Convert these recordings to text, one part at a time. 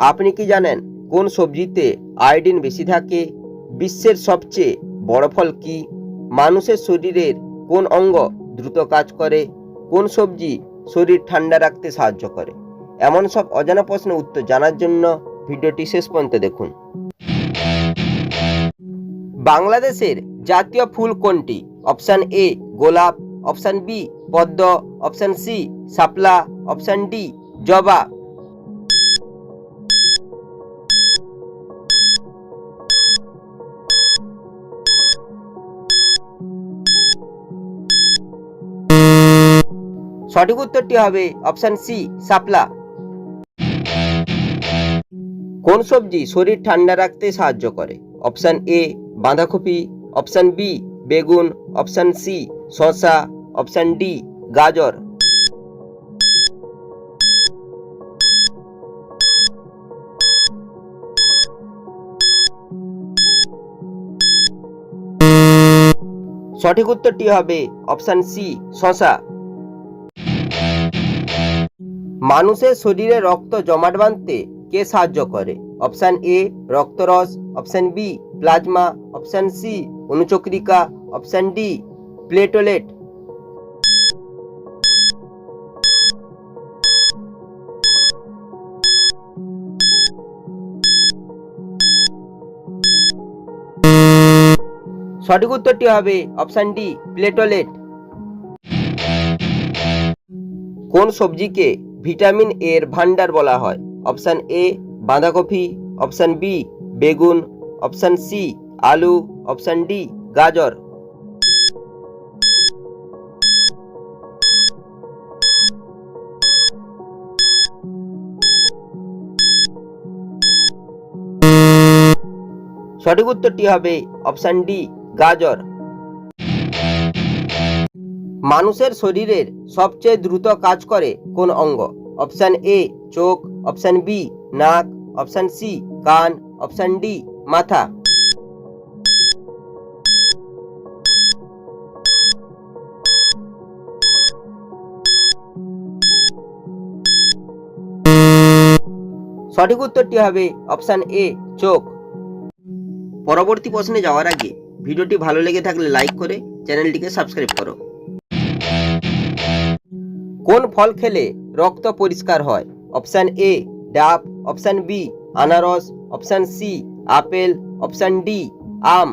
আপনি কি জানেন কোন সবজিতে আয়োডিন বেশি থাকে? বিশ্বের সবচেয়ে বড় ফল কি? মানুষের শরীরের কোন অঙ্গ দ্রুত কাজ করে? কোন সবজি শরীর ঠান্ডা রাখতে সাহায্য করে? এমন সব অজানা প্রশ্নের উত্তর জানার জন্য ভিডিওটি শেষ পর্যন্ত দেখুন। বাংলাদেশের জাতীয় ফুল কোনটি? অপশান এ গোলাপ, অপশান বি পদ্ম, অপশান সি শাপলা, অপশান ডি জবা সঠিক উত্তরটি হবে অপশান সি, শাপলা। কোন সবজি শরীর ঠান্ডা রাখতে সাহায্য করে? অপশান এ, বাঁধাকপি। অপশান বি, বেগুন। অপশান সি, শসা। অপশান ডি, গাজর। সঠিক উত্তরটি হবে অপশান সি, শসা। মানুষের শরীরে রক্ত জমাট বাঁধতে কে সাহায্য করে? Option A রক্তরস। Option B plasma. Option C অনুচক্রিকা। Option D platelet. সঠিক উত্তরটি হবে অপশান ডি প্লেটোলেট। কোন সবজিকে ভিটামিন এর ভান্ডার বলা হয়। অপশান এ বাঁধাকপি। অপশান বি বেগুন। অপশান সি আলু। অপশান ডি গাজর। সঠিক উত্তরটি হবে অপশান ডি গাজর। মানুষের শরীরের সবচেয়ে দ্রুত কাজ করে কোন অঙ্গ? অপশান এ, চোখ, অপশান বি, নাক, অপশান সি, কান, অপশান ডি, মাথা। সঠিক উত্তরটি হবে অপশান এ, চোখ। পরবর্তী প্রশ্নে যাওয়ার আগে ভিডিওটি ভালো লেগে থাকলে লাইক করে চ্যানেলটিকে সাবস্ক্রাইব করো। কোন ফল খেলে রক্ত পরিষ্কার হয়? অপশান এ, ডাব। অপশান বি, আনারস। Option C, apple. Option D, আম।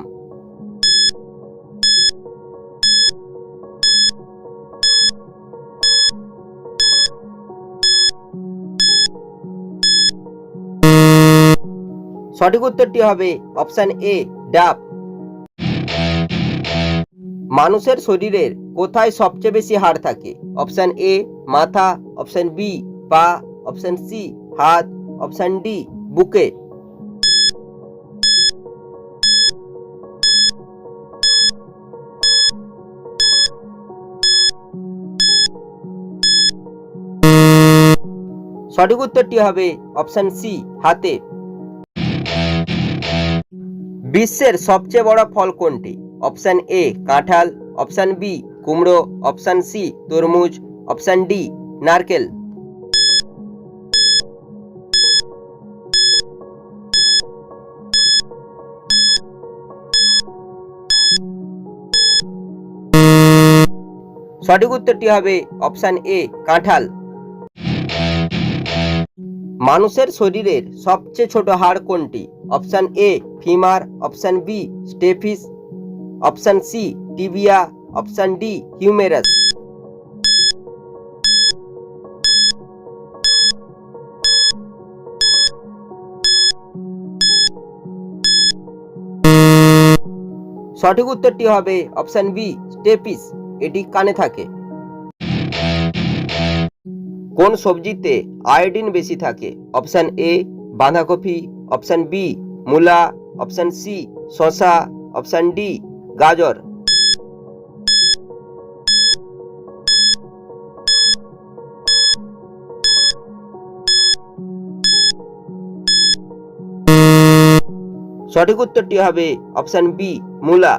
সঠিক উত্তরটি হবে অপশান এ, ডাব। মানুষের শরীরের কোথায় সবচেয়ে বেশি হাড় থাকে? অপশান এ মাথা। অপশান বি পা। অপশান সি হাত। অপশান ডি বুকে। সঠিক উত্তরটি হবে অপশান সি হাতে। বিশ্বের সবচেয়ে বড় ফল কোনটি? অপশান এ কাঁঠাল। অপশান বি কুমড়ো অপশান সি তরমুজ অপশান ডি নারকেল। সঠিক উত্তরটি হবে অপশান এ কাঁঠাল। মানুষের শরীরের সবচেয়ে ছোট হাড় কোনটি? Option A femur option B stapes option C tibia option D humerus সঠিক উত্তরটি হবে অপশান বি স্টেপিস এটি কানে থাকে। কোন সবজিতে আয়োডিন বেশি থাকে? অপশান এ বাঁধাকপি অপশান বি মূলা অপশান সি শসা অপশান ডি গাজর। সঠিক উত্তরটি হবে অপশান বি মূলা।